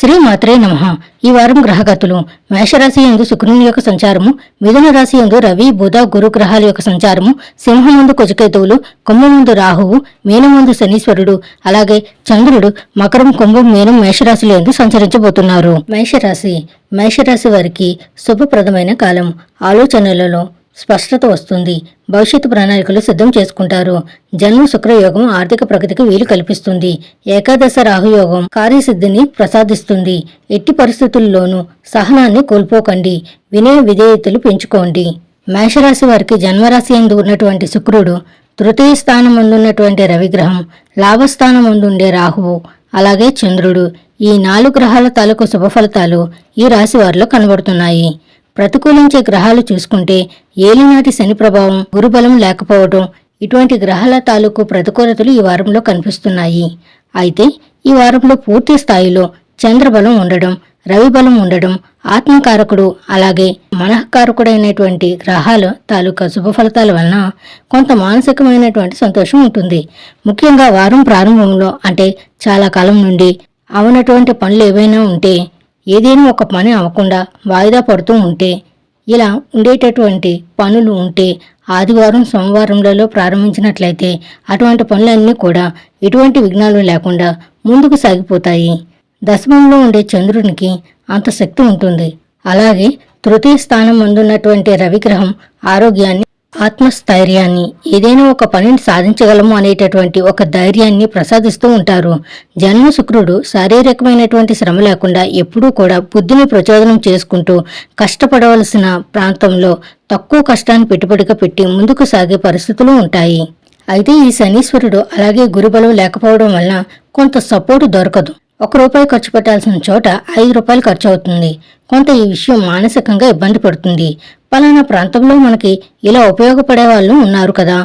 శ్రీ మాత్రే నమ. ఈ వారం గ్రహగతులు. మేషరాశి యందు శుక్రుని యొక్క సంచారము మిథున రాశి యందు రవి బుధ గురు గ్రహాల యొక్క సంచారము సింహం ముందు కుజకేతువులు కుంభం ముందు రాహువు మీనం ముందు శనీశ్వరుడు అలాగే చంద్రుడు మకరం కుంభం మీనం మేషరాశులు ఎందు సంచరించబోతున్నారు. మేషరాశి. మేషరాశి వారికి శుభప్రదమైన కాలం. ఆలోచనలలో స్పష్టత వస్తుంది. భవిష్యత్తు ప్రణాళికలు సిద్ధం చేసుకుంటారు. జన్మ శుక్రయోగం ఆర్థిక ప్రగతికి వీలు కల్పిస్తుంది. ఏకాదశ రాహుయోగం కార్యసిద్ధిని ప్రసాదిస్తుంది. ఎట్టి పరిస్థితుల్లోనూ సహనాన్ని కోల్పోకండి. వినయ విధేయతలు పెంచుకోండి. మేషరాశి వారికి జన్మరాశి ఎందు ఉన్నటువంటి శుక్రుడు తృతీయ స్థానం ముందున్నటువంటి రవిగ్రహం లాభస్థానం ముందుండే రాహువు అలాగే చంద్రుడు. ఈ నాలుగు గ్రహాల తాలూకు శుభ ఫలితాలు ఈ రాశి వారిలో కనబడుతున్నాయి. ప్రతికూలించే గ్రహాలు చూసుకుంటే ఏలినాటి శని ప్రభావం గురుబలం లేకపోవడం ఇటువంటి గ్రహాల తాలూకు ప్రతికూలతలు ఈ వారంలో కనిపిస్తున్నాయి. అయితే ఈ వారంలో పూర్తి స్థాయిలో చంద్రబలం ఉండడం రవి బలం ఉండడం ఆత్మకారకుడు అలాగే మనఃకారకుడైనటువంటి గ్రహాల తాలూకా శుభ ఫలితాల వలన కొంత మానసికమైనటువంటి సంతోషం ఉంటుంది. ముఖ్యంగా వారం ప్రారంభంలో అంటే చాలా కాలం నుండి అవనటువంటి పనులు ఏవైనా ఉంటే ఏదైనా ఒక పని అవ్వకుండా వాయిదా పడుతూ ఉంటే ఇలా ఉండేటటువంటి పనులు ఉంటే ఆదివారం సోమవారంలలో ప్రారంభించినట్లయితే అటువంటి పనులన్నీ కూడా ఎటువంటి విఘ్నాలు లేకుండా ముందుకు సాగిపోతాయి. దశమంలో ఉండే చంద్రునికి అంత శక్తి ఉంటుంది. అలాగే తృతీయ స్థానం ముందున్నటువంటి రవిగ్రహం ఆరోగ్యాన్ని ఆత్మస్థైర్యాన్ని ఏదైనా ఒక పనిని సాధించగలము అనేటటువంటి ఒక ధైర్యాన్ని ప్రసాదిస్తూ ఉంటారు. జన్మ శుక్రుడు శారీరకమైనటువంటి శ్రమ లేకుండా ఎప్పుడూ కూడా బుద్ధిని ప్రచోదనం చేసుకుంటూ కష్టపడవలసిన ప్రాంతంలో తక్కువ కష్టాన్ని పెట్టుబడిగా పెట్టి ముందుకు సాగే పరిస్థితులు ఉంటాయి. అయితే ఈ శనీశ్వరుడు అలాగే గురుబలం లేకపోవడం వలన కొంత సపోర్టు దొరకదు. ఒక రూపాయి ఖర్చు పెట్టాల్సిన చోట ఐదు రూపాయలు ఖర్చు అవుతుంది. కొంత ఈ విషయం మానసికంగా ఇబ్బంది పడుతుంది. పలానా ప్రాంతంలో మనకి ఇలా ఉపయోగపడే వాళ్ళు ఉన్నారు కదా.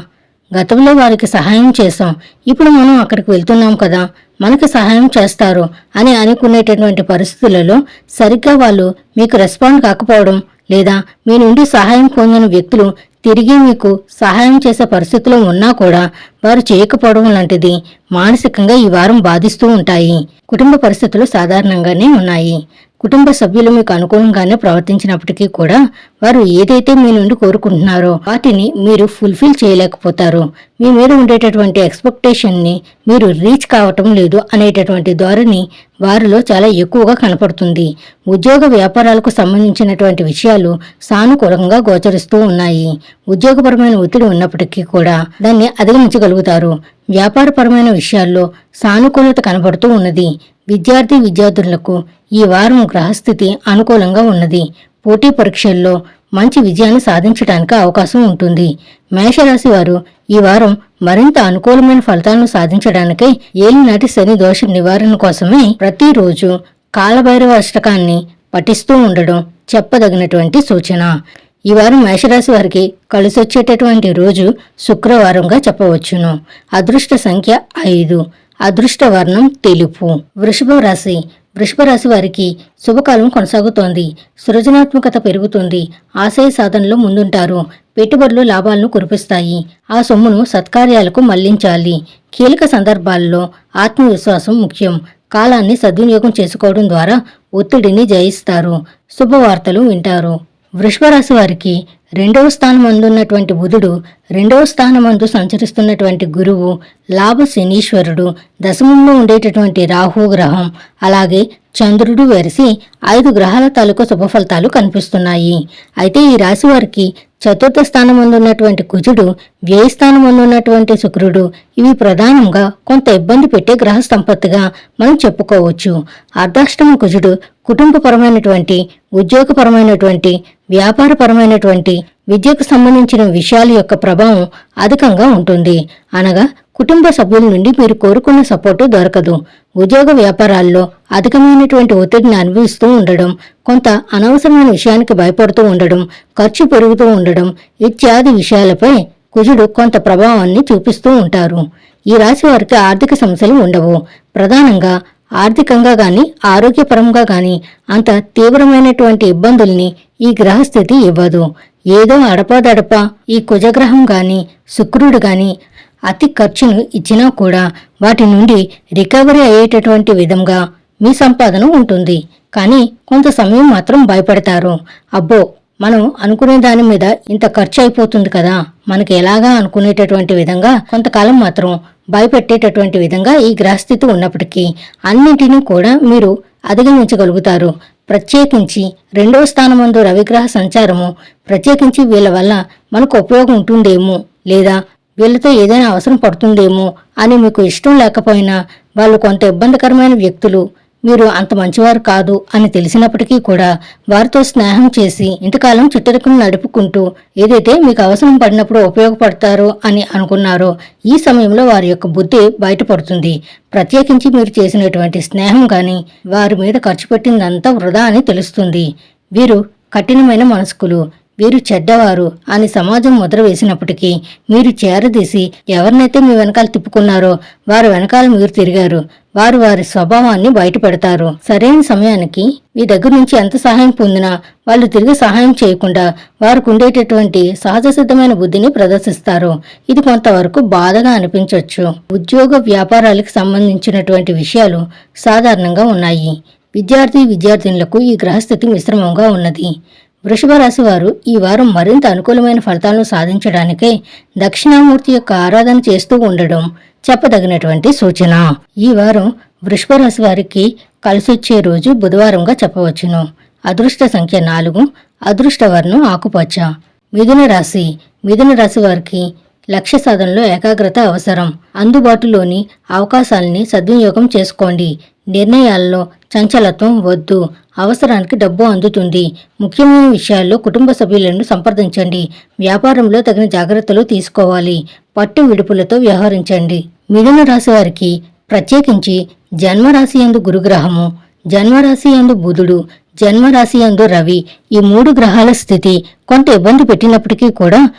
గతంలో వారికి సహాయం చేశాం. ఇప్పుడు మనం అక్కడికి వెళ్తున్నాం కదా. మనకి సహాయం చేస్తారు అని అనుకునేటటువంటి పరిస్థితులలో సరిగ్గా వాళ్ళు మీకు రెస్పాండ్ కాకపోవడం లేదా మీ నుండి సహాయం పొందిన వ్యక్తులు తిరిగి మీకు సహాయం చేసే పరిస్థితిలో ఉన్నా కూడా వారు చేయకపోవడం లాంటిది మానసికంగా ఈ వారం బాధిస్తూ ఉంటాయి. కుటుంబ పరిస్థితులు సాధారణంగానే ఉన్నాయి. కుటుంబ సభ్యులు మీకు అనుకూలంగానే ప్రవర్తించినప్పటికీ కూడా వారు ఏదైతే మీ నుండి కోరుకుంటున్నారో వాటిని మీరు ఫుల్ఫిల్ చేయలేకపోతారు. మీ మీద ఉండేటటువంటి ఎక్స్పెక్టేషన్ని మీరు రీచ్ కావటం లేదు అనేటటువంటి ధోరణి వారిలో చాలా ఎక్కువగా కనపడుతుంది. ఉద్యోగ వ్యాపారాలకు సంబంధించినటువంటి విషయాలు సానుకూలంగా గోచరిస్తూ ఉన్నాయి. ఉద్యోగపరమైన ఒత్తిడి ఉన్నప్పటికీ కూడా దాన్ని అధిగమించగలుగుతారు. వ్యాపారపరమైన విషయాల్లో సానుకూలత కనబడుతూ ఉన్నది. విద్యార్థి విద్యార్థులకు ఈ వారం గ్రహస్థితి అనుకూలంగా ఉన్నది. పోటీ పరీక్షల్లో మంచి విజయాన్ని సాధించడానికి అవకాశం ఉంటుంది. మేషరాశి వారు ఈ వారం మరింత అనుకూలమైన ఫలితాలను సాధించడానికై ఏలినాటి శని దోష నివారణ కోసమే ప్రతిరోజు కాలభైరవ అష్టకాన్ని పఠిస్తూ ఉండడం చెప్పదగినటువంటి సూచన. ఈ వారం మేషరాశి వారికి కలిసొచ్చేటటువంటి రోజు శుక్రవారంగా చెప్పవచ్చును. అదృష్ట సంఖ్య ఐదు. అదృష్ట వర్ణం తెలుపు. వృషభ రాశి. వృషభ రాశి వారికి శుభకాలం కొనసాగుతోంది. సృజనాత్మకత పెరుగుతుంది. ఆశయ సాధనలో ముందుంటారు. పెట్టుబడులు లాభాలను కురిపిస్తాయి. ఆ సొమ్మును సత్కార్యాలకు మళ్ళించాలి. కీలక సందర్భాల్లో ఆత్మవిశ్వాసం ముఖ్యం. కాలాన్ని సద్వినియోగం చేసుకోవడం ద్వారా ఒత్తిడిని జయిస్తారు. శుభవార్తలు వింటారు. వృషభరాశి వారికి రెండవ స్థానం అందున్నటువంటి బుధుడు రెండవ స్థానమందు సంచరిస్తున్నటువంటి గురువు లాభ శనీశ్వరుడు. దశమంలో ఉండేటటువంటి రాహు గ్రహం అలాగే చంద్రుడు వెరిసి ఐదు గ్రహాల తాలూకు శుభ ఫలితాలు కనిపిస్తున్నాయి. అయితే ఈ రాశి వారికి చతుర్థ స్థానం ఉన్నటువంటి కుజుడు వ్యయ స్థానం ఉన్నటువంటి శుక్రుడు ఇవి ప్రధానంగా కొంత ఇబ్బంది పెట్టే గ్రహ సంపత్తిగా మనం చెప్పుకోవచ్చు. అర్ధాష్టమ కుజుడు కుటుంబపరమైనటువంటి ఉద్యోగపరమైనటువంటి వ్యాపారపరమైనటువంటి విద్యకు సంబంధించిన విషయాల యొక్క ప్రభావం అధికంగా ఉంటుంది. అనగా కుటుంబ సభ్యుల నుండి మీరు కోరుకున్న సపోర్టు దొరకదు. ఉద్యోగ వ్యాపారాల్లో అధికమైనటువంటి ఒత్తిడిని అనుభవిస్తూ ఉండడం కొంత అనవసరమైన విషయానికి భయపడుతూ ఉండడం ఖర్చు పెరుగుతూ ఉండడం ఇత్యాది విషయాలపై కుజుడు కొంత ప్రభావాన్ని చూపిస్తూ ఉంటారు. ఈ రాశి వారికి ఆర్థిక సమస్యలు ఉండవు. ప్రధానంగా ఆర్థికంగా కానీ ఆరోగ్యపరంగా కానీ అంత తీవ్రమైనటువంటి ఇబ్బందుల్ని ఈ గ్రహస్థితి ఇవ్వదు. ఏదో అడపాదడప. ఈ కుజగ్రహం గాని శుక్రుడు గాని అతి ఖర్చును ఇచ్చినా కూడా వాటి నుండి రికవరీ అయ్యేటటువంటి విధంగా మీ సంపాదన ఉంటుంది. కానీ కొంత సమయం మాత్రం భయపడతారు. అబ్బో మనం అనుకునే దాని మీద ఇంత ఖర్చు అయిపోతుంది కదా. మనకి ఎలాగా అనుకునేటటువంటి విధంగా కొంతకాలం మాత్రం భయపెట్టేటటువంటి విధంగా ఈ గ్రహస్థితి ఉన్నప్పటికీ అన్నింటినీ కూడా మీరు అధిగమించగలుగుతారు. ప్రత్యేకించి రెండవ స్థానమందు రవిగ్రహ సంచారము ప్రత్యేకించి వీళ్ళ వల్ల మనకు ఉపయోగం ఉంటుందేమో లేదా వీళ్ళతో ఏదైనా అవసరం పడుతుందేమో అని మీకు ఇష్టం లేకపోయినా వాళ్ళు కొంత ఇబ్బందికరమైన వ్యక్తులు మీరు అంత మంచివారు కాదు అని తెలిసినప్పటికీ కూడా వారితో స్నేహం చేసి ఇంతకాలం చుట్టరికను నడుపుకుంటూ ఏదైతే మీకు అవసరం పడినప్పుడు ఉపయోగపడతారో అని అనుకున్నారో ఈ సమయంలో వారి యొక్క బుద్ధి బయటపడుతుంది. ప్రత్యేకించి మీరు చేసినటువంటి స్నేహం కానీ వారి మీద ఖర్చు పెట్టిందంతా వృధా అని తెలుస్తుంది. వీరు కఠినమైన మనస్కులు. వీరు చెడ్డవారు అని సమాజం ముద్ర వేసినప్పటికీ మీరు చేరదీసి ఎవరినైతే మీ వెనకాల తిప్పుకున్నారో వారి వెనకాల మీరు తిరిగారు. వారు వారి స్వభావాన్ని బయటపెడతారు. సరైన సమయానికి మీ దగ్గర నుంచి ఎంత సహాయం పొందినా వాళ్ళు తిరిగి సహాయం చేయకుండా వారికి ఉండేటటువంటి సహజ సిద్ధమైన బుద్ధిని ప్రదర్శిస్తారు. ఇది కొంతవరకు బాధగా అనిపించవచ్చు ఉద్యోగ వ్యాపారాలకు సంబంధించినటువంటి విషయాలు సాధారణంగా ఉన్నాయి. విద్యార్థి విద్యార్థినులకు ఈ గ్రహస్థితి మిశ్రమంగా ఉన్నది. వృషభ రాశి వారు ఈ వారం మరింత అనుకూలమైన ఫలితాలను సాధించడానికే దక్షిణామూర్తి యొక్క ఆరాధన చేస్తూ ఉండడం చెప్పదగినటువంటి సూచన. ఈ వారం వృషభ రాశి వారికి కలిసొచ్చే రోజు బుధవారంగా చెప్పవచ్చును. అదృష్ట సంఖ్య నాలుగు అదృష్ట వర్ణం ఆకుపచ్చ. మిథున రాశి మిథున రాశి వారికి లక్ష్య సాధనలో ఏకాగ్రత అవసరం. అందుబాటులోని అవకాశాలని సద్వినియోగం చేసుకోండి. నిర్ణయాల్లో చంచలత్వం వద్దు. అవసరానికి డబ్బు అందుతుంది. ముఖ్యమైన విషయాల్లో కుటుంబ సభ్యులను సంప్రదించండి. వ్యాపారంలో తగిన జాగ్రత్తలు తీసుకోవాలి. పట్టు విడుపులతో వ్యవహరించండి. మిథున రాశి వారికి ప్రత్యేకించి జన్మరాశి యందు గురుగ్రహము జన్మరాశి యందు బుధుడు జన్మరాశి యందు రవి ఈ మూడు గ్రహాల స్థితి కొంత ఇబ్బంది పెట్టినప్పటికీ కూడా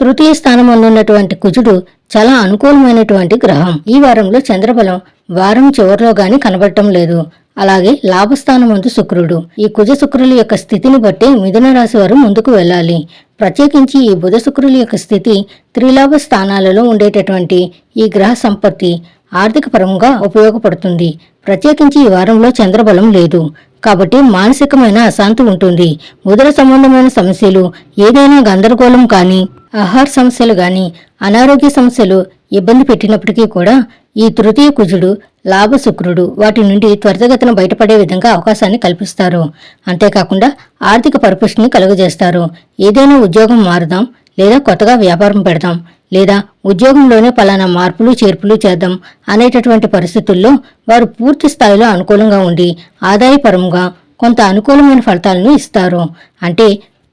తృతీయ స్థానం ఉన్నటువంటి కుజుడు చాలా అనుకూలమైనటువంటి గ్రహం. ఈ వారంలో చంద్రబలం వారం చివరిలో గాని కనబడటం లేదు. అలాగే లాభస్థానం ముందు శుక్రుడు. ఈ కుజ శుక్రుల యొక్క స్థితిని బట్టి మిథున రాశి వారు ముందుకు వెళ్ళాలి. ప్రత్యేకించి ఈ బుధ శుక్రుల యొక్క స్థితి త్రిలాభ స్థానాలలో ఉండేటటువంటి ఈ గ్రహ సంపత్తి ఆర్థిక పరంగా ఉపయోగపడుతుంది. ప్రత్యేకించి ఈ వారంలో చంద్రబలం లేదు. కాబట్టి మానసికమైన అశాంతి ఉంటుంది. ఉదర సంబంధమైన సమస్యలు ఏదైనా గందరగోళం కానీ ఆహార సమస్యలు కానీ అనారోగ్య సమస్యలు ఇబ్బంది పెట్టినప్పటికీ కూడా ఈ తృతీయ కుజుడు లాభశుక్రుడు వాటి నుండి త్వరితగతిన బయటపడే విధంగా అవకాశాన్ని కల్పిస్తారు. అంతేకాకుండా ఆర్థిక పరిపుష్టిని కలుగజేస్తారు. ఏదైనా ఉద్యోగం మారుదాం లేదా కొత్తగా వ్యాపారం పెడదాం లేదా ఉద్యోగంలోనే పలానా మార్పులు చేర్పులు చేద్దాం అనేటటువంటి పరిస్థితుల్లో వారు పూర్తి స్థాయిలో అనుకూలంగా ఉండి ఆదాయపరంగా కొంత అనుకూలమైన ఫలితాలను ఇస్తారు. అంటే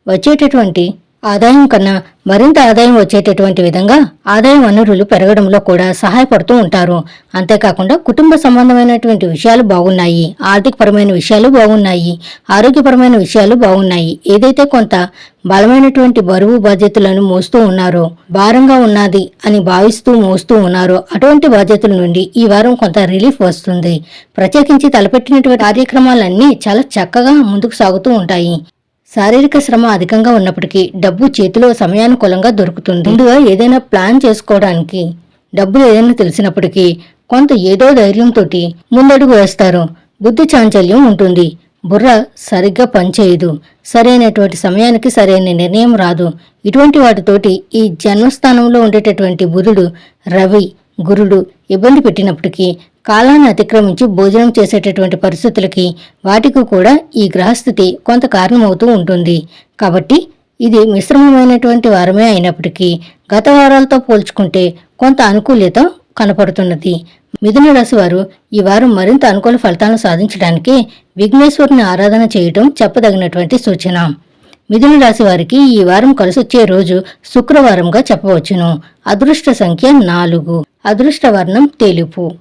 వచ్చేటటువంటి ఆదాయం కన్నా మరింత ఆదాయం వచ్చేటటువంటి విధంగా ఆదాయ వనరులు పెరగడంలో కూడా సహాయపడుతూ ఉంటారు. అంతేకాకుండా కుటుంబ సంబంధమైనటువంటి విషయాలు బాగున్నాయి. ఆర్థికపరమైన విషయాలు బాగున్నాయి. ఆరోగ్యపరమైన విషయాలు బాగున్నాయి. ఏదైతే కొంత బలమైనటువంటి బరువు బాధ్యతలను మోస్తూ ఉన్నారో భారంగా ఉన్నది అని భావిస్తూ మోస్తూ ఉన్నారో అటువంటి బాధ్యతల నుండి ఈ వారం కొంత రిలీఫ్ వస్తుంది. ప్రత్యేకించి తలపెట్టినటువంటి కార్యక్రమాలన్నీ చాలా చక్కగా ముందుకు సాగుతూ ఉంటాయి. శారీరక శ్రమ అధికంగా ఉన్నప్పటికీ డబ్బు చేతిలో సమయానుకూలంగా దొరుకుతుంది. ముందుగా ఏదైనా ప్లాన్ చేసుకోవడానికి డబ్బులు ఏదైనా తెలిసినప్పటికీ కొంత ఏదో ధైర్యంతో ముందడుగు వేస్తారు. బుద్ధి చాంచల్యం ఉంటుంది. బుర్ర సరిగ్గా పనిచేయదు. సరైనటువంటి సమయానికి సరైన నిర్ణయం రాదు. ఇటువంటి వాటితోటి ఈ జన్మస్థానంలో ఉండేటటువంటి బుధుడు రవి గురుడు ఇబ్బంది పెట్టినప్పటికీ కాలాన్ని అతిక్రమించి భోజనం చేసేటటువంటి పరిస్థితులకి వాటికి కూడా ఈ గ్రహస్థితి కొంత కారణమవుతూ ఉంటుంది. కాబట్టి ఇది మిశ్రమమైనటువంటి వారమే అయినప్పటికీ గత వారాలతో పోల్చుకుంటే కొంత అనుకూల్యత కనపడుతున్నది. మిథున రాశి వారు ఈ వారం మరింత అనుకూల ఫలితాలను సాధించడానికి విఘ్నేశ్వరుని ఆరాధన చేయటం చెప్పదగినటువంటి సూచన. మిథున రాశి వారికి ఈ వారం కలిసొచ్చే రోజు శుక్రవారంగా చెప్పవచ్చును. అదృష్ట సంఖ్య నాలుగు. అదృష్టవర్ణం తెలుపు.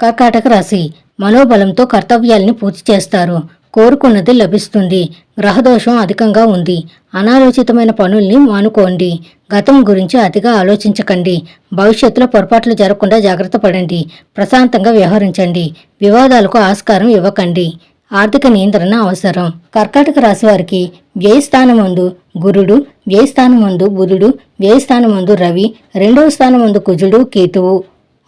కర్కాటక రాశి మనోబలంతో కర్తవ్యాల్ని పూర్తి చేస్తారు. కోరుకున్నది లభిస్తుంది. గ్రహదోషం అధికంగా ఉంది. అనాలోచితమైన పనుల్ని మానుకోండి. గతం గురించి అతిగా ఆలోచించకండి. భవిష్యత్తులో పొరపాట్లు జరగకుండా జాగ్రత్త పడండి. ప్రశాంతంగా వ్యవహరించండి. వివాదాలకు ఆస్కారం ఇవ్వకండి. ఆర్థిక నియంత్రణ అవసరం. కర్కాటక రాశి వారికి వ్యయస్థానమందు గురుడు వ్యయస్థానమందు బుధుడు వ్యయస్థానమందు రవి రెండవ స్థానమందు కుజుడు కేతువు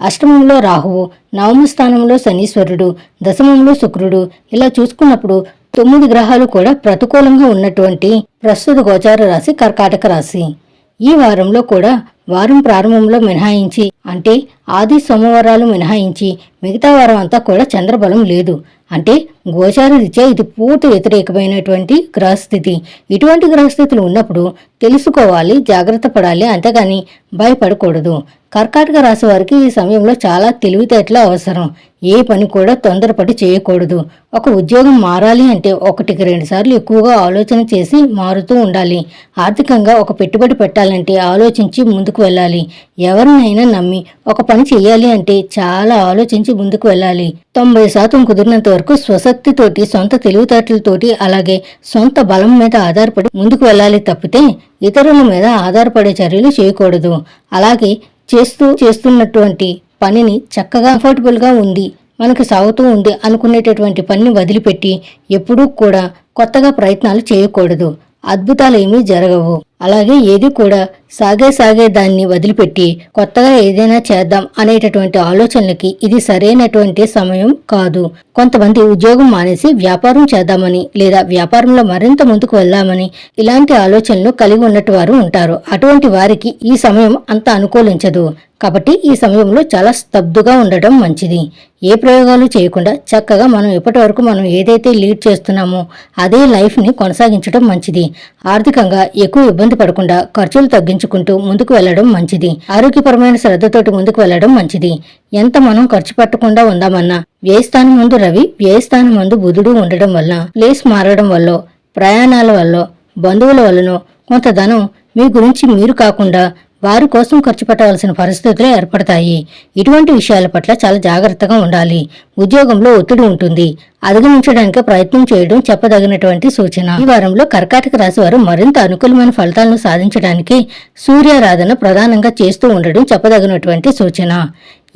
అష్టమంలో రాహువు నవమ స్థానంలో శనీశ్వరుడు దశమంలో శుక్రుడు ఇలా చూసుకున్నప్పుడు తొమ్మిది గ్రహాలు కూడా ప్రతికూలంగా ఉన్నటువంటి ప్రస్తుత గోచార రాశి కర్కాటక రాశి. ఈ వారంలో కూడా వారం ప్రారంభంలో మినహాయించి అంటే ఆది సోమవారాలు మినహాయించి మిగతా వారం అంతా కూడా చంద్రబలం లేదు. అంటే గోచార రీత్యా ఇది పూర్తి వ్యతిరేకమైనటువంటి గ్రహస్థితి. ఇటువంటి గ్రహస్థితులు ఉన్నప్పుడు తెలుసుకోవాలి జాగ్రత్త పడాలి అంతేగాని భయపడకూడదు. కర్కాటక రాశి వారికి ఈ సమయంలో చాలా తెలివితేటలు అవసరం. ఏ పని కూడా తొందరపడి చేయకూడదు. ఒక ఉద్యోగం మారాలి అంటే ఒకటికి రెండు సార్లు ఎక్కువగా ఆలోచన చేసి మారుతూ ఉండాలి. ఆర్థికంగా ఒక పెట్టుబడి పెట్టాలంటే ఆలోచించి ముందుకు వెళ్ళాలి. ఎవరినైనా నమ్మి ఒక పని చేయాలి అంటే చాలా ఆలోచించి ముందుకు వెళ్ళాలి. తొంభై శాతం కుదిరినంత వరకు స్వశక్తితోటి సొంత తెలివితేటలతోటి అలాగే సొంత బలం మీద ఆధారపడి ముందుకు వెళ్ళాలి తప్పితే ఇతరుల మీద ఆధారపడే చర్యలు చేయకూడదు. అలాగే చేస్తూ చేస్తున్నటువంటి పనిని చక్కగా కంఫర్టబుల్గా ఉంది మనకు సాగుతూ ఉంది అనుకునేటటువంటి పనిని వదిలిపెట్టి ఎప్పుడూ కూడా కొత్తగా ప్రయత్నాలు చేయకూడదు. అద్భుతాలు ఏమీ జరగవు. అలాగే ఏది కూడా సాగే సాగే దాన్ని వదిలిపెట్టి కొత్తగా ఏదైనా చేద్దాం అనేటటువంటి ఆలోచనలకి ఇది సరైనటువంటి సమయం కాదు. కొంతమంది ఉద్యోగం మానేసి వ్యాపారం చేద్దామని లేదా వ్యాపారంలో మరింత ముందుకు వెళ్దామని ఇలాంటి ఆలోచనలు కలిగి ఉన్నట్టు వారు ఉంటారు. అటువంటి వారికి ఈ సమయం అంత అనుకూలించదు. కాబట్టి ఈ సమయంలో చాలా స్తబ్దుగా ఉండటం మంచిది. ఏ ప్రయోగాలు చేయకుండా చక్కగా మనం ఇప్పటి వరకు మనం ఏదైతే లీడ్ చేస్తున్నామో అదే లైఫ్ని కొనసాగించడం మంచిది. ఆర్థికంగా ఎక్కువ ఇబ్బంది పడకుండా ఖర్చులు తగ్గించుకుంటూ ముందుకు వెళ్ళడం మంచిది. ఆరోగ్యపరమైన శ్రద్ధతోటి ముందుకు వెళ్ళడం మంచిది. ఎంత మనం ఖర్చు పెట్టకుండా ఉందామన్నా వ్యయస్థానం ముందు రవి వ్యయస్థానం ముందు బుధుడు ఉండడం వల్ల ప్లేస్ మారడం వల్ల ప్రయాణాల వల్ల బంధువుల వల్లనో కొంత ధనం మీ గురించి మీరు కాకుండా వారి కోసం ఖర్చు పెట్టవలసిన పరిస్థితులు ఏర్పడతాయి. ఇటువంటి విషయాల పట్ల చాలా జాగ్రత్తగా ఉండాలి. ఉద్యోగంలో ఒత్తిడి ఉంటుంది. అధిగమించడానికి ప్రయత్నం చేయడం చెప్పదగినటువంటి సూచన. ఈ వారంలో కర్కాటక రాశి వారు మరింత అనుకూలమైన ఫలితాలను సాధించడానికి సూర్యారాధన ప్రధానంగా చేస్తూ ఉండడం చెప్పదగినటువంటి సూచన.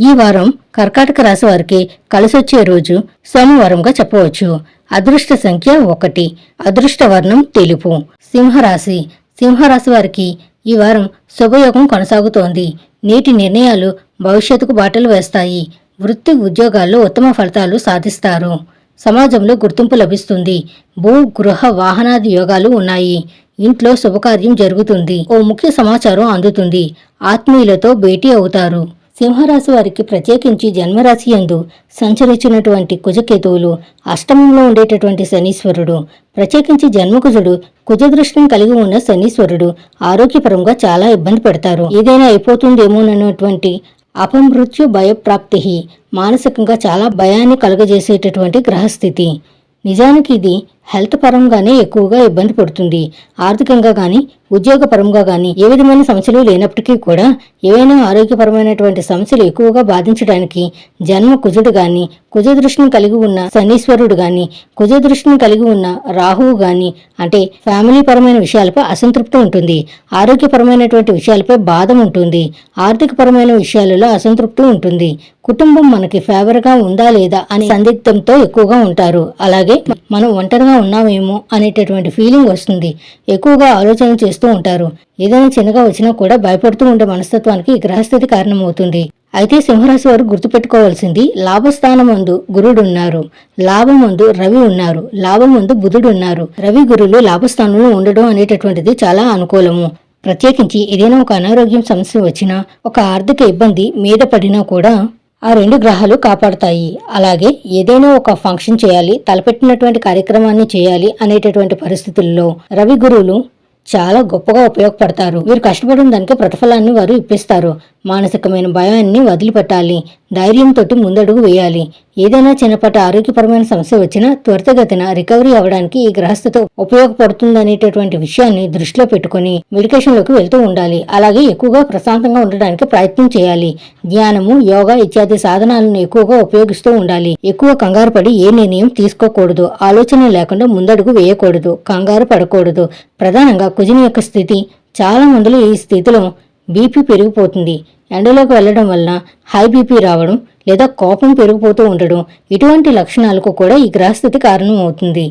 ఈ వారం కర్కాటక రాశి వారికి కలిసొచ్చే రోజు సోమవారంగా చెప్పవచ్చు. అదృష్ట సంఖ్య ఒకటి. అదృష్ట వర్ణం తెలుపు. సింహరాశి. సింహరాశి వారికి ఈ వారం శుభయోగం కొనసాగుతోంది. నేటి నిర్ణయాలు భవిష్యత్తుకు బాటలు వేస్తాయి. వృత్తి ఉద్యోగాల్లో ఉత్తమ ఫలితాలు సాధిస్తారు. సమాజంలో గుర్తింపు లభిస్తుంది. భూ గృహ వాహనాది యోగాలు ఉన్నాయి. ఇంట్లో శుభకార్యం జరుగుతుంది. ఓ ముఖ్య సమాచారం అందుతుంది. ఆత్మీయులతో భేటీ అవుతారు. సింహరాశి వారికి ప్రత్యేకించి జన్మరాశి యందు సంచరించినటువంటి కుజకేతువులు అష్టమంలో ఉండేటటువంటి శనీశ్వరుడు ప్రత్యేకించి జన్మకుజుడు కుజదృష్టిని కలిగి ఉన్న శనీశ్వరుడు ఆరోగ్యపరంగా చాలా ఇబ్బంది పెడతారు. ఏదైనా అయిపోతుందేమోనన్నటువంటి అపమృత్యు భయప్రాప్తి మానసికంగా చాలా భయాన్ని కలుగజేసేటటువంటి గ్రహస్థితి. నిజానికి ఇది హెల్త్ పరంగానే ఎక్కువగా ఇబ్బంది పడుతుంది. ఆర్థికంగా కానీ ఉద్యోగపరంగా కానీ ఏ విధమైన సమస్యలు లేనప్పటికీ కూడా ఏవైనా ఆరోగ్యపరమైనటువంటి సమస్యలు ఎక్కువగా బాధించడానికి జన్మ కుజుడు గాని కుజదృష్టిని కలిగి ఉన్న శనీశ్వరుడు గాని కుజదృష్టిని కలిగి ఉన్న రాహువు గాని అంటే ఫ్యామిలీ పరమైన విషయాలపై అసంతృప్తి ఉంటుంది. ఆరోగ్యపరమైనటువంటి విషయాలపై బాధ ఉంటుంది. ఆర్థిక పరమైన విషయాలలో అసంతృప్తి ఉంటుంది. కుటుంబం మనకి ఫేవర్గా ఉందా లేదా అనే సందిగ్ధంతో ఎక్కువగా ఉంటారు. అలాగే మనం ఒంటరిగా ఉన్నామేమో అనేటటువంటి ఫీలింగ్ వస్తుంది. ఎక్కువగా ఆలోచన చేస్తూ ఉంటారు. ఏదైనా చిన్నగా వచ్చినా కూడా భయపడుతూ ఉండే మనస్తత్వానికి ఈ గ్రహస్థితి కారణమవుతుంది. అయితే సింహరాశి వారు గుర్తుపెట్టుకోవాల్సింది లాభస్థానమందు గురుడు ఉన్నారు లాభమందు రవి ఉన్నారు. లాభమందు బుధుడు ఉన్నారు రవి గురులు లాభస్థానంలో ఉండడం అనేటటువంటిది చాలా అనుకూలము. ప్రత్యేకించి ఏదైనా ఒక అనారోగ్యం సమస్య వచ్చినా ఒక ఆర్థిక ఇబ్బంది మీద పడినా కూడా ఆ రెండు గ్రహాలు కాపాడతాయి. అలాగే ఏదైనా ఒక ఫంక్షన్ చేయాలి తలపెట్టినటువంటి కార్యక్రమాన్ని చేయాలి అనేటటువంటి పరిస్థితుల్లో రవి గురువులు చాలా గొప్పగా ఉపయోగపడతారు. వీరు కష్టపడిన దానికి ప్రతిఫలాన్ని వారు ఇప్పిస్తారు. మానసికమైన భయాన్ని వదిలిపెట్టాలి. ధైర్యంతో ముందడుగు వేయాలి. ఏదైనా చిన్నపాటి ఆరోగ్యపరమైన సమస్య వచ్చినా త్వరితగతిన రికవరీ అవ్వడానికి ఈ గ్రహస్థతో ఉపయోగపడుతుందనేటటువంటి విషయాన్ని దృష్టిలో పెట్టుకుని మెడికేషన్లోకి వెళ్తూ ఉండాలి. అలాగే ఎక్కువగా ప్రశాంతంగా ఉండడానికి ప్రయత్నం చేయాలి. ధ్యానము యోగా ఇత్యాది సాధనాలను ఎక్కువగా ఉపయోగిస్తూ ఉండాలి. ఎక్కువ కంగారు పడి ఏ నిర్ణయం తీసుకోకూడదు. ఆలోచన లేకుండా ముందడుగు వేయకూడదు. కంగారు పడకూడదు. ప్రధానంగా కుజిని యొక్క స్థితి చాలా మందిలో ఈ స్థితిలో బీపీ పెరిగిపోతుంది. ఎండలోకి వెళ్ళడం వలన హై బీపీ రావడం లేదా కోపం పెరిగిపోతూ ఉండడం ఇటువంటి లక్షణాలకు కూడా ఈ గ్రహస్థితి కారణం అవుతుంది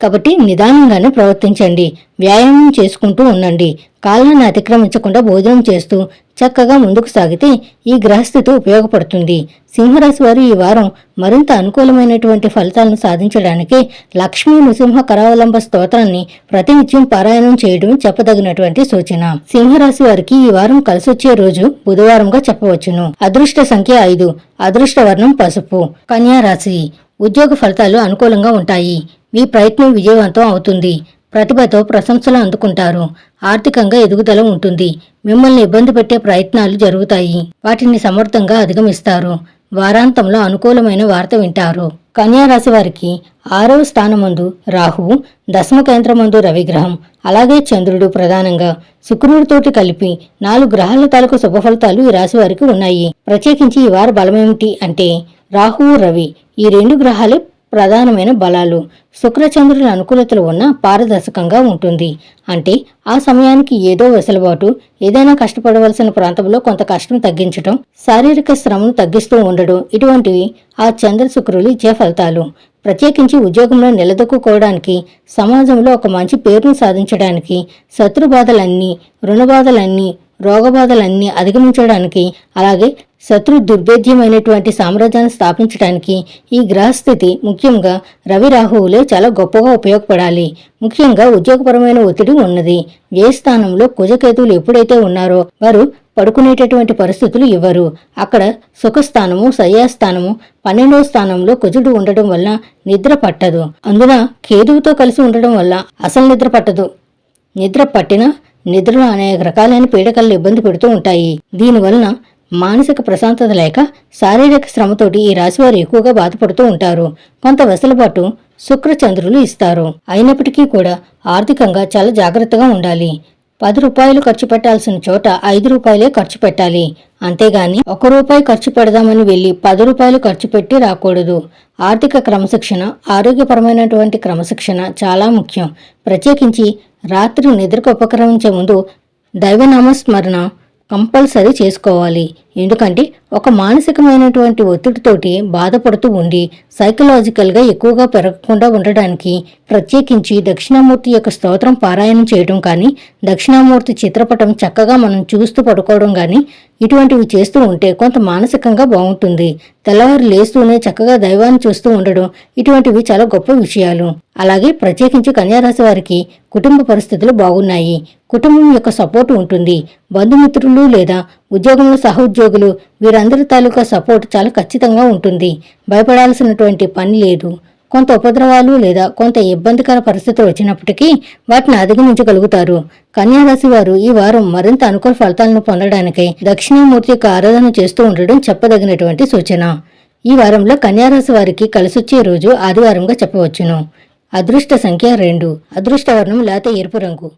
కాబట్టి నిదానంగానే ప్రవర్తించండి. వ్యాయామం చేసుకుంటూ ఉండండి. కాలాన్ని అతిక్రమించకుండా భోజనం చేస్తూ చక్కగా ముందుకు సాగితే ఈ గ్రహస్థితి ఉపయోగపడుతుంది. సింహరాశి వారు ఈ వారం మరింత అనుకూలమైనటువంటి ఫలితాలను సాధించడానికి లక్ష్మీ నృసింహ కరావలంబ స్తోత్రాన్ని ప్రతినిత్యం పారాయణం చేయడం చెప్పదగినటువంటి సూచన. సింహరాశి వారికి ఈ వారం కలిసొచ్చే రోజు బుధవారంగా చెప్పవచ్చును. అదృష్ట సంఖ్య ఐదు అదృష్ట వర్ణం పసుపు. కన్యా రాశి ఉద్యోగ ఫలితాలు అనుకూలంగా ఉంటాయి. మీ ప్రయత్నం విజయవంతం అవుతుంది. ప్రతిభతో ప్రశంసలు అందుకుంటారు. ఆర్థికంగా ఎదుగుదల ఉంటుంది. మిమ్మల్ని ఇబ్బంది పెట్టే ప్రయత్నాలు జరుగుతాయి. వాటిని సమర్థంగా అధిగమిస్తారు. వారాంతంలో అనుకూలమైన వార్త వింటారు. కన్యా రాశి వారికి ఆరవ స్థానమందు రాహువు దశమ కేంద్రమందు రవిగ్రహం అలాగే చంద్రుడు ప్రధానంగా. శుక్రుడితోటి కలిపి నాలుగు గ్రహాల తాలూకు శుభ ఫలితాలు ఈ రాశి వారికి ఉన్నాయి. ప్రత్యేకించి ఈ వార బలమేమిటి అంటే రాహువు రవి ఈ రెండు గ్రహాలే ప్రధానమైన బలాలు. శుక్రచంద్రుల అనుకూలతలు ఉన్న పారదర్శకంగా ఉంటుంది. అంటే ఆ సమయానికి ఏదో వెసులుబాటు ఏదైనా కష్టపడవలసిన ప్రాంతంలో కొంత కష్టం తగ్గించడం శారీరక శ్రమను తగ్గిస్తూ ఉండడం ఇటువంటివి ఆ చంద్ర శుక్రులు ఇచ్చే ఫలితాలు ప్రత్యేకించి ఉద్యోగంలో నిలదొక్కుకోవడానికి సమాజంలో ఒక మంచి పేరును సాధించడానికి శత్రు బాధలన్నీ రుణ బాధలన్నీ రోగబాధలన్నీ అధిగమించడానికి అలాగే శత్రు దుర్భేద్యమైనటువంటి సామ్రాజ్యాన్ని స్థాపించడానికి ఈ గ్రహస్థితి ముఖ్యంగా రవి రాహువులే చాలా గొప్పగా ఉపయోగపడాలి. ముఖ్యంగా ఉద్యోగపరమైన ఒత్తిడి ఉన్నది. ఏ స్థానంలో కుజకేతువులు ఎప్పుడైతే ఉన్నారో వారు పడుకునేటటువంటి పరిస్థితులు ఇవ్వరు. అక్కడ సుఖస్థానము శయ్యాస్థానము పన్నెండవ స్థానంలో కుజుడు ఉండటం వల్ల నిద్ర పట్టదు. అందున కేతువుతో కలిసి ఉండడం వల్ల అసలు నిద్ర పట్టదు. నిద్ర పట్టినా నిద్రలో అనేక రకాలైన పీడకలు ఇబ్బంది పెడుతూ ఉంటాయి. దీనివలన మానసిక ప్రశాంతత లేక శారీరక శ్రమతోటి ఈ రాశివారు ఎక్కువగా బాధపడుతూ ఉంటారు. కొంత వెసలుబాటు శుక్రచంద్రులు ఇస్తారు. అయినప్పటికీ కూడా ఆర్థికంగా చాలా జాగ్రత్తగా ఉండాలి. పది రూపాయలు ఖర్చు పెట్టాల్సిన చోట ఐదు రూపాయలే ఖర్చు పెట్టాలి. అంతేగాని ఒక రూపాయి ఖర్చు పెడదామని వెళ్ళి పది రూపాయలు ఖర్చు పెట్టి రాకూడదు. ఆర్థిక క్రమశిక్షణ ఆరోగ్యపరమైనటువంటి క్రమశిక్షణ చాలా ముఖ్యం. ప్రత్యేకించి రాత్రి నిద్రకు ఉపక్రమించే ముందు దైవనామస్మరణ కంపల్సరీ చేసుకోవాలి. ఎందుకంటే ఒక మానసికమైనటువంటి ఒత్తిడితోటి బాధపడుతూ ఉండి సైకలాజికల్గా ఎక్కువగా పెరగకుండా ఉండడానికి ప్రత్యేకించి దక్షిణామూర్తి యొక్క స్తోత్రం పారాయణం చేయడం కానీ దక్షిణామూర్తి చిత్రపటం చక్కగా మనం చూస్తూ పడుకోవడం కానీ ఇటువంటివి చేస్తూ ఉంటే కొంత మానసికంగా బాగుంటుంది. తెల్లవారు లేస్తూనే చక్కగా దైవాన్ని చూస్తూ ఉండడం ఇటువంటివి చాలా గొప్ప విషయాలు. అలాగే ప్రత్యేకించి కన్యారాశి వారికి కుటుంబ పరిస్థితులు బాగున్నాయి. కుటుంబం యొక్క సపోర్ట్ ఉంటుంది. బంధుమిత్రులు లేదా ఉద్యోగంలో సహోద్యోగులు వీరందరి తాలూకా సపోర్ట్ చాలా ఖచ్చితంగా ఉంటుంది. భయపడాల్సినటువంటి పని లేదు. కొంత ఉపద్రవాలు లేదా కొంత ఇబ్బందికర పరిస్థితులు వచ్చినప్పటికీ వాటిని అధిగమించగలుగుతారు. కన్యారాశి వారు ఈ వారం మరింత అనుకూల ఫలితాలను పొందడానికై దక్షిణామూర్తి యొక్క ఆరాధన చేస్తూ ఉండడం చెప్పదగినటువంటి సూచన. ఈ వారంలో కన్యారాశి వారికి కలిసొచ్చే రోజు ఆదివారంగా చెప్పవచ్చును. అదృష్ట సంఖ్య రెండు. అదృష్టవర్ణం లేత ఎరుపు రంగు.